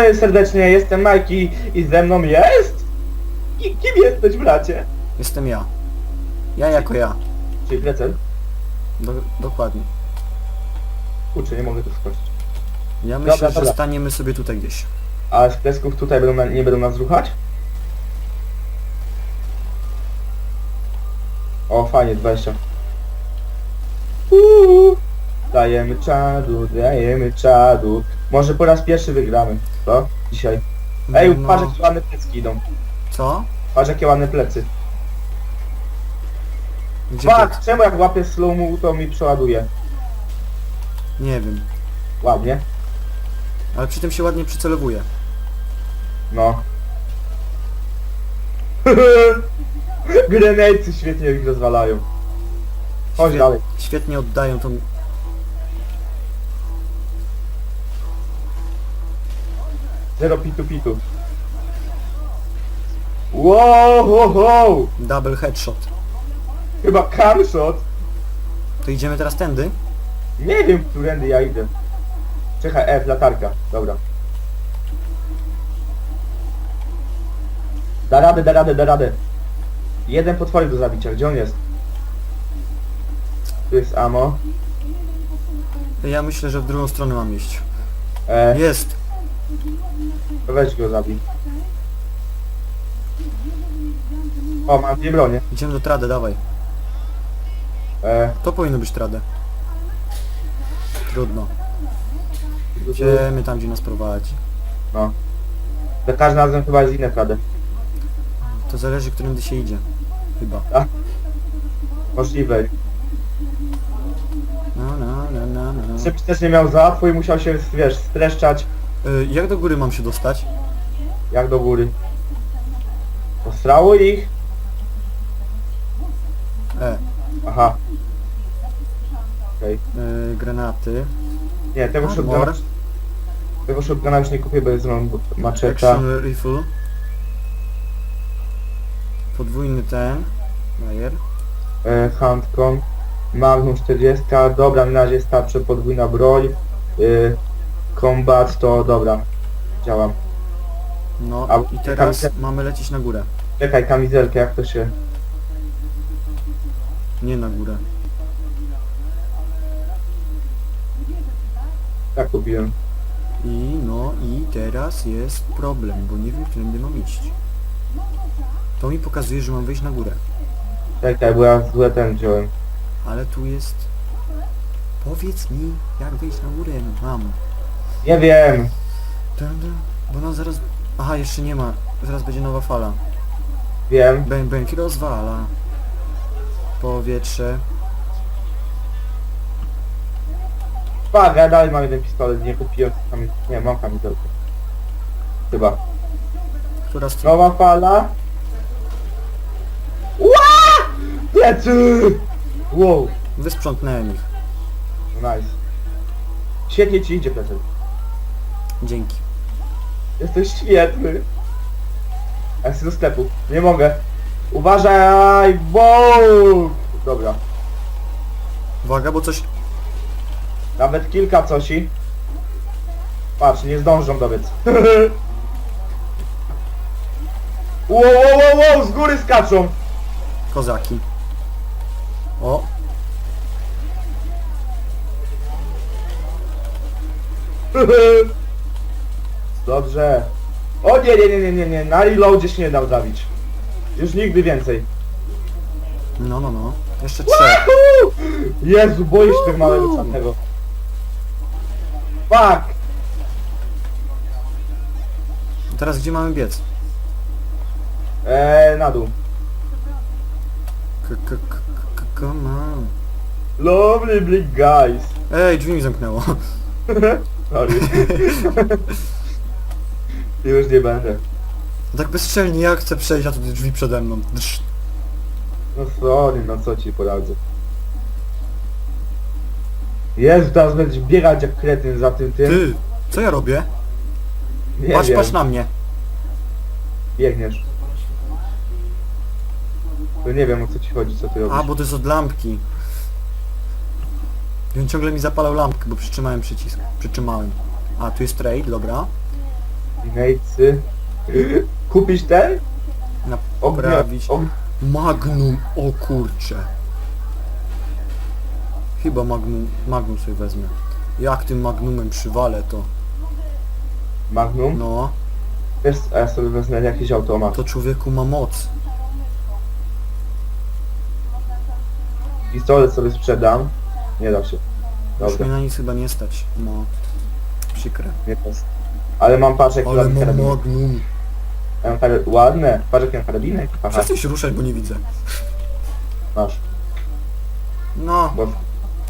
Witamy serdecznie, jestem Majki i ze mną jest... I kim jesteś, bracie? jestem ja. Ja jako ja. Czyli plecel? Do, dokładnie. Kurczę, nie mogę tu skoczyć. Ja myślę, Dobra, że dobra. staniemy sobie tutaj gdzieś. A z piesków tutaj będą na, nie będą nas ruchać? O, fajnie, 20. Dajemy czadu, dajemy czadu. Może po raz pierwszy wygramy, co? Dzisiaj. Ej, No. patrz jakie ładne plecki idą. Co? Patrz jakie ładne plecy. Gdzie czemu jak łapię slow mo, to mi przeładuje? Nie wiem. Ładnie. Ale przy tym się ładnie przycelowuje. No. Grenade świetnie ich rozwalają. Chodź Świe- dalej. Świetnie oddają tą... Zero pitu pitu. Wow, ho, ho. Double headshot. Chyba camshot. To idziemy teraz tędy? Nie wiem, którędy ja idę. Czekaj, F, latarka. Dobra. Da radę, da radę, da radę. Jeden potworek do zabicia. Gdzie on jest? Tu jest ammo. Ja myślę, że w drugą stronę mam iść. E, Jest! Weź go zabij. O, mam dwie bronie. Idziemy do trady, dawaj. E, To powinno być tradę. Trudno. Idziemy tam, gdzie nas prowadzi. no. Za każdym razem chyba jest inne. To zależy, którędy się idzie. Chyba. Możliwe. No, no, no, no, no. Szybki też nie miał za łatwo i musiał się, wiesz, streszczać Y, jak do góry mam się dostać? jak do góry. Postrało ich? E, Aha. Okej. y, granaty. Nie, tego Armor. shotguna... Tego shotguna już nie kupię, bo jest mam maczeta. Action rifle. Podwójny ten. Bajer. E, handcon. Magnum 40. Dobra, na razie starczy podwójna broń. E, combat to dobra. Działam. No A- i teraz mamy lecieć na górę. Czekaj, kamizelkę, jak to się... Nie na górę. Tak kupiłem. I no i teraz jest problem, bo nie wiem, którędy mam iść. To mi pokazuje, że mam wejść na górę. Czekaj, bo ja złe ten wziąłem. Ale tu jest... Powiedz mi, jak wejść na górę mam. Nie wiem. Bo nam zaraz... Aha, jeszcze nie ma. Zaraz będzie nowa fala. Wiem. Bęk, bęk rozwala. Powietrze. Ja dalej mam jeden pistolet, nie kupiłem kami... Nie, mam kamizelkę. Chyba. Która strona? Nowa fala. Ła! Plecy! Wow, Wysprzątnąłem ich. nice. Świetnie ci idzie, plecy. Dzięki. Jesteś świetny. Ja chcę do sklepu. Nie mogę. Uważaj! Wow! Dobra. Uwaga, bo coś... Nawet kilka cosi. Patrz, nie zdążą dobiec. wow, wow, wow, wow, z góry skaczą. Kozaki. O, Dobrze. O nie, nie, nie, nie, nie, nie, na reloadzie się nie dał zabić. Już nigdy więcej. no, no, no. Jeszcze trzech. Woohoo! Jezu, boisz tego małego czarnego. Fuck! Teraz gdzie mamy biec? Eee, na dół. K -k -k -k Come on. Lovely big guys. Ej, drzwi mi zamknęło. Sorry. Już nie będę. Tak bezczelnie ja chcę przejść, a tu drzwi przede mną. Drz. No sorry, no co ci poradzę. Jezu, teraz będziesz biegać jak kretyn za tym tym. Ty, co ja robię? nie Patrz, wiem. patrz na mnie. Biegniesz. To nie wiem o co ci chodzi, co ty robisz. A, bo to jest od lampki. I on ciągle mi zapalał lampkę, bo przytrzymałem przycisk. Przytrzymałem. A, tu jest trade, dobra. Inejcy. Kupić ten? Naprawić. Og- Magnum, o kurcze. Chyba Magnum, Magnum sobie wezmę. Jak tym Magnumem przywalę to. Magnum? No, Wiesz, a ja sobie wezmę jakiś automat. to człowieku ma moc. Pistolet sobie sprzedam. Nie da się. Już Dobra, mnie na nic chyba nie stać. No, przykre. nie też. Ale mam paczek Ale mam karabinek. Magnum. Ja mam kar- Ładne. Paczek na karabinek? Aha, Przestań się ruszać, bo nie widzę. masz. No, Bo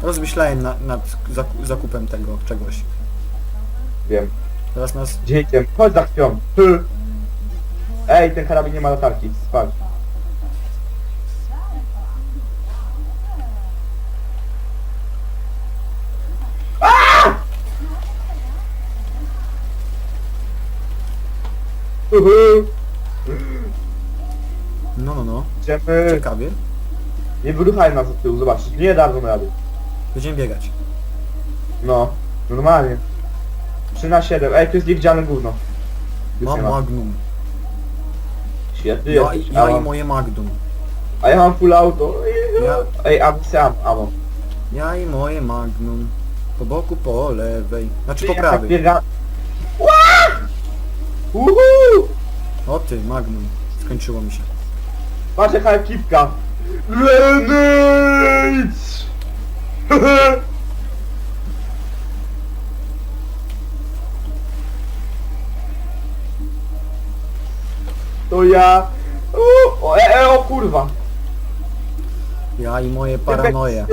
rozmyślałem na, nad zaku- zakupem tego czegoś. wiem. Teraz nas... Dziecię, chodź za chwilą. Hy. Ej, ten karabin nie ma latarki. Spać. Uhu. No, no, no. Idziemy. Ciekawie. Nie wyruchaj nas od tyłu, zobacz, nie dadzą rady. Będziemy biegać. No, normalnie. 3 na 7. Ej, tu jest niewidzialne gówno. Już Mam nie ma. Magnum. Świetny Ja, jesteś, ja a, i moje Magnum. a ja mam full auto. Ja- Ej, a sam, amo. Ja i moje Magnum. Po boku, po lewej. Znaczy po Ja tak prawej. biega... Uhu! O ty, Magnum. Skończyło mi się. Patrz jaka ekipka. Grenades! To ja... U, o, e, e, o kurwa. Ja i moje paranoje.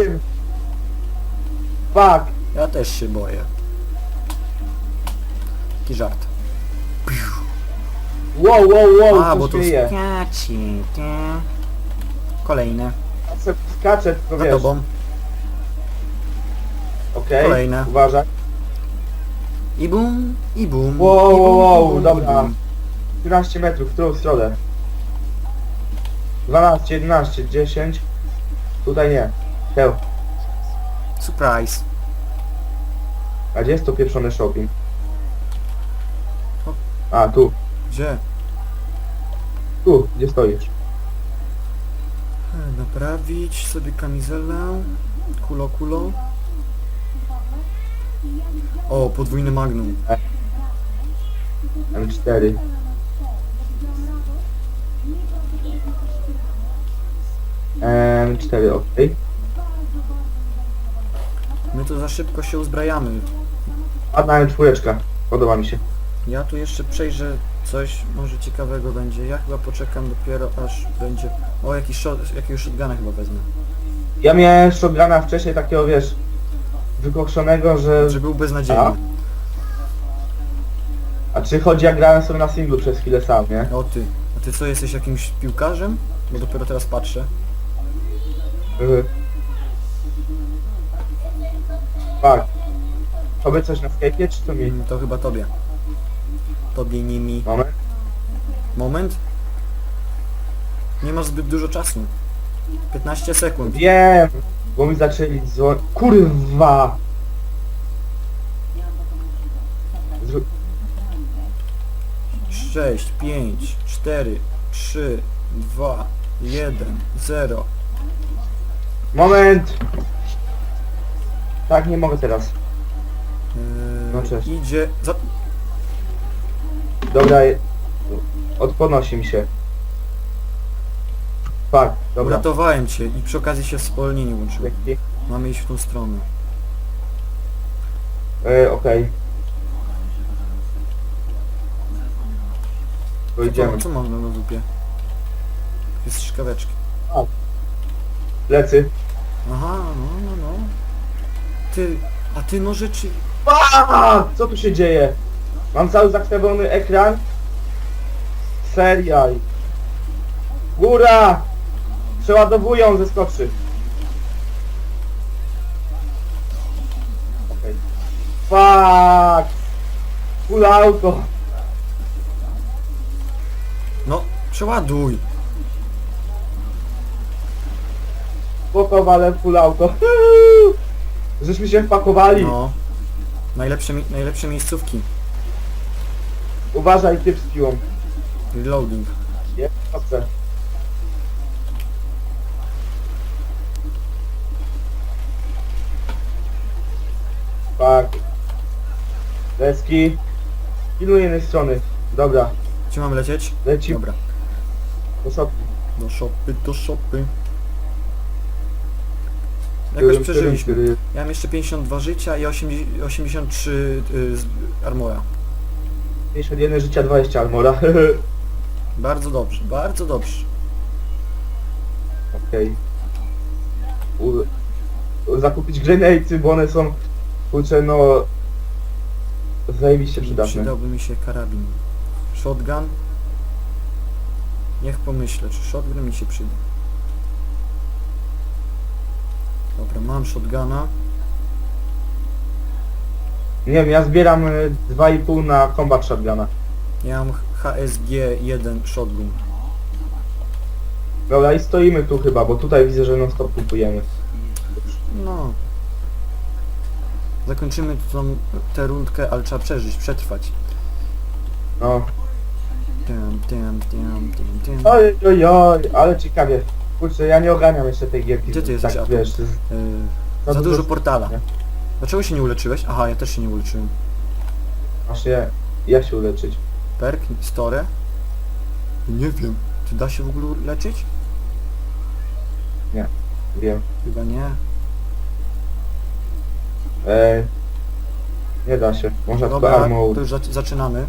Fuck. Ja też się boję. Taki żart. Wow, wow, wow, A, bo to śmieje. skaci. Kolejne. Se- Skacze, tylko Za wiesz. tobą. Okej, Kolejne. uważaj. I bum, i bum. Wow, i bum, wow, wow, i bum, dobra. i bum. 13 metrów, w którą stronę? 12, 11, 10. Tutaj nie. Teł. Surprise. A gdzie jest to pieprzony shopping? A, tu. Gdzie? Tu, gdzie stoisz? E, Naprawić sobie kamizelę. Kulo, kulo. O, podwójny magnum. M4. M4, okej. My to za szybko się uzbrajamy. A na M4. Podoba mi się. Ja tu jeszcze przejrzę coś może ciekawego będzie. Ja chyba poczekam dopiero aż będzie... O, jakiś shot, jakiegoś shotguna chyba wezmę. Ja miałem shotguna wcześniej takiego, wiesz, wykoszonego, że... Że był beznadziejny. A? A czy chodzi jak grałem sobie na singlu przez chwilę sam, nie? O ty. A ty co, jesteś jakimś piłkarzem? Bo dopiero teraz patrzę. Mhm. Tak. Tobie coś na Skype'ie, czy to mi? Mm, To chyba tobie. Tobie, nie mi. Moment. Moment. Nie masz zbyt dużo czasu. 15 sekund. Wiem, bo mi zaczęli dzwonić. Kurwa! Zrób... 6, 5, 4, 3, 2, 1, 0. Moment! Tak, nie mogę teraz. Yy, No cześć. Idzie... Za... Dobra, je- odponosi mi się. Tak, dobra. Uratowałem cię i przy okazji się wspólnienie łączyło. Dzięki. Mamy iść w tą stronę. E, Okej. To Co, idziemy. co mam na dupie? Jest szkaweczki. Plecy. Aha, no, no, no. Ty, a ty no rzeczy... A, co tu się dzieje? Mam cały zakrwawiony ekran. Serial. Góra! Przeładowują ze skoczy. Okej. Fuck! Full auto. No, przeładuj. Spokowale full auto. Żeśmy się wpakowali. No. Najlepsze, mi- najlepsze miejscówki. Uważaj typ z piłą. Reloading. Jest dobrze. Tak. Leski. Pilnuj jednej strony. Dobra. Gdzie mam lecieć? Leci Dobra. do szopki. Do szopy, do szopy. Jakoś przeżyliśmy. Ja mam jeszcze 52 życia i 80, 83 y, z armora. 51 życia, 20 armora. Bardzo dobrze, bardzo dobrze. Okej. U- Zakupić grenade'y, bo one są kurczę no zajebiście przydatne. Przydałby mi się karabin. Shotgun? Niech pomyślę, czy shotgun mi się przyda. Dobra, mam shotguna. Nie wiem, ja zbieram y, 2,5 na combat shotguna. Ja mam HSG-1 shotgun. Dobra i stoimy tu chyba, bo tutaj widzę, że non stop kupujemy. No. Zakończymy tą, tę rundkę, ale trzeba przeżyć, przetrwać. No. Tym, tym, tym, tym, tym. Oj, oj, oj, ale ciekawie. Kurczę, ja nie ogarniam jeszcze tej gierki. Gdzie ty jesteś, tak, Atom? wiesz, z- Yy, za dużo portala. nie? Dlaczego się nie uleczyłeś? Aha, ja też się nie uleczyłem. właśnie ja się uleczyć. Perk? Store? Nie wiem. Czy da się w ogóle leczyć? Wiem. Chyba nie. E, nie da się. Można tylko Dobra, armor. to już zac- zaczynamy.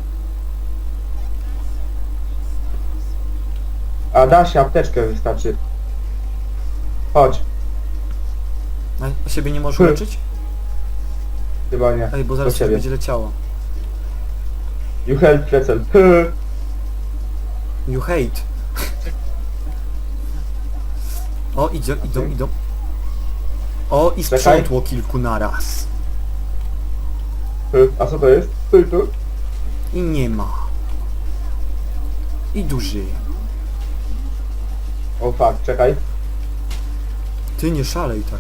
A da się, apteczkę wystarczy. Chodź, Na siebie nie możesz Hmm. leczyć? Chyba nie. Ej, bo zaraz coś będzie leciało. You help pretzel. You hate. O, idzie, idą, idą. O, i sprzątło kilku naraz. A co to jest? Stój tu. I nie ma. I duży. O fuck, czekaj. Ty nie szalej tak.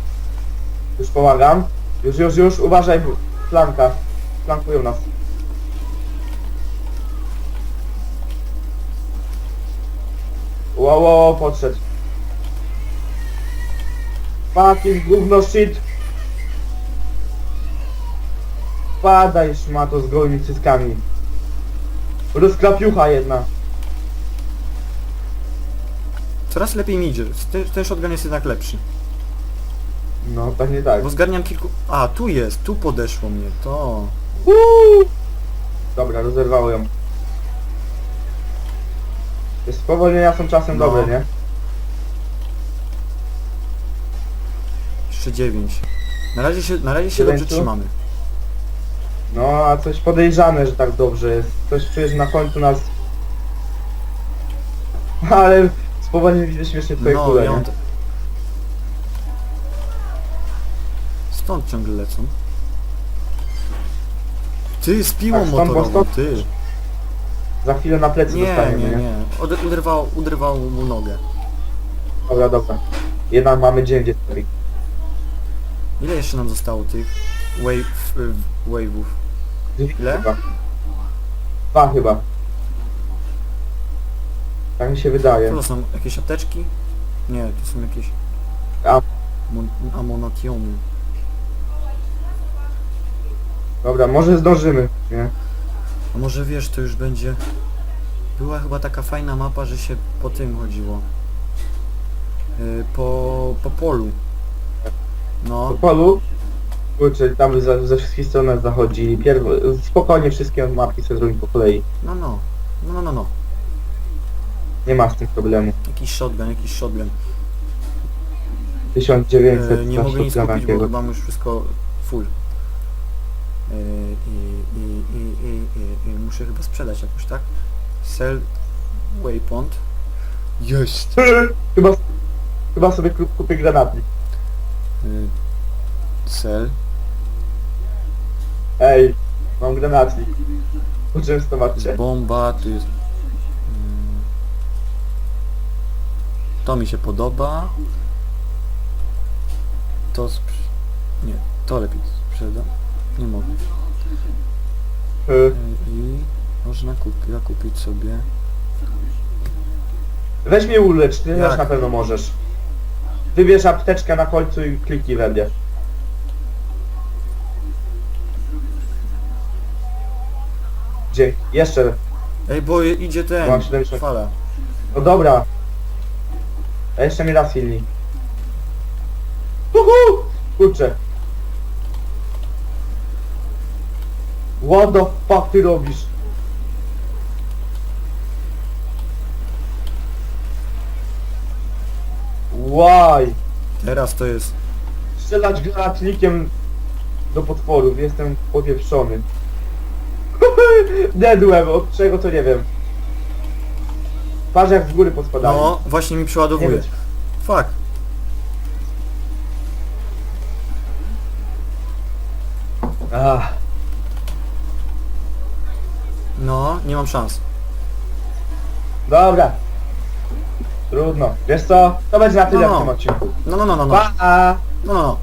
Już pomagam. Już, już, już, uważaj, flanka. Flankują nas. Wow, wow, podszedł. Fucking gówno shit. Padaj szmato z gołymi cyckami. Rozklapiucha jedna. Coraz lepiej mi idzie. Ten, ten shotgun jest jednak lepszy. No, tak nie tak. Bo zgarniam kilku... A, tu jest, tu podeszło mnie, to... Uuu. Dobra, rozerwało ją. Te spowolnienia są czasem No. dobre, nie? Jeszcze dziewięć. Na razie się, na razie się Dziewięciu? dobrze trzymamy. No, a coś podejrzane, że tak dobrze jest. Coś czujesz na końcu nas... Ale spowolnienie widzę śmiesznie twoje No, kule, ja mam nie? Stąd ciągle lecą. Ty, z piłą Tak, stąd, bo motorową, stąd- ty. Za chwilę na plecy Nie, dostaniemy, nie, nie? nie. Od, uderwał, uderwał mu nogę. Dobra, dobra. Jednak mamy dzień, gdzie stoi. Ile jeszcze nam zostało tych wave, y, wave'ów? Ile? Chyba. Dwa chyba. Tak mi się wydaje. Co to są? Jakieś apteczki? Nie, to są jakieś... A- Mon- Amonationy. Dobra, może zdążymy, nie? A może wiesz, to już będzie... Była chyba taka fajna mapa, że się po tym chodziło. Yy, po, po polu. Po No, polu, kurczę, tam ze, ze wszystkich stron zachodzi. Pierw, spokojnie wszystkie mapki sobie zrobimy po kolei. no, no. No, no, no, no. Nie ma z tym problemu. Jakiś shotgun, jakiś shotgun. 1900 Yy, nie za mogę nic shotguna kupić, bo jakiegoś. mam już wszystko full. I, i, i, i, i, i muszę chyba sprzedać jakoś, tak? Sell waypoint. Jest! chyba, chyba sobie kup- kupię granatnik. Sell. Ej, mam granatnik. Poczęstować cię. Bomba, tu jest... Mm. To mi się podoba. To sprz... Nie, to lepiej sprzedam. Nie mogę. Y, I... Można kup- zakupić sobie... Weź mnie ulecz, ty Jak? też na pewno możesz. Wybierz apteczkę na końcu i kliknij we mnie. Gdzie? Jeszcze. Ej, bo idzie ten... Mam 70. Fala. No dobra. A jeszcze mi raz silnik. Uhu! Kurczę. What the fuck ty robisz? Why? Teraz to jest... Strzelać granatnikiem do potworów, jestem powieprzony. Dedłem, od czego to nie wiem. Patrz jak z góry pospadają. No, właśnie mi nie przeładowuje. wiem. Fuck. Ach, No, nie mam szans. dobra. Trudno. Wiesz co? To będzie na tyle No. w tym odcinku. No, no, no, no, no. Pa! No, no, no.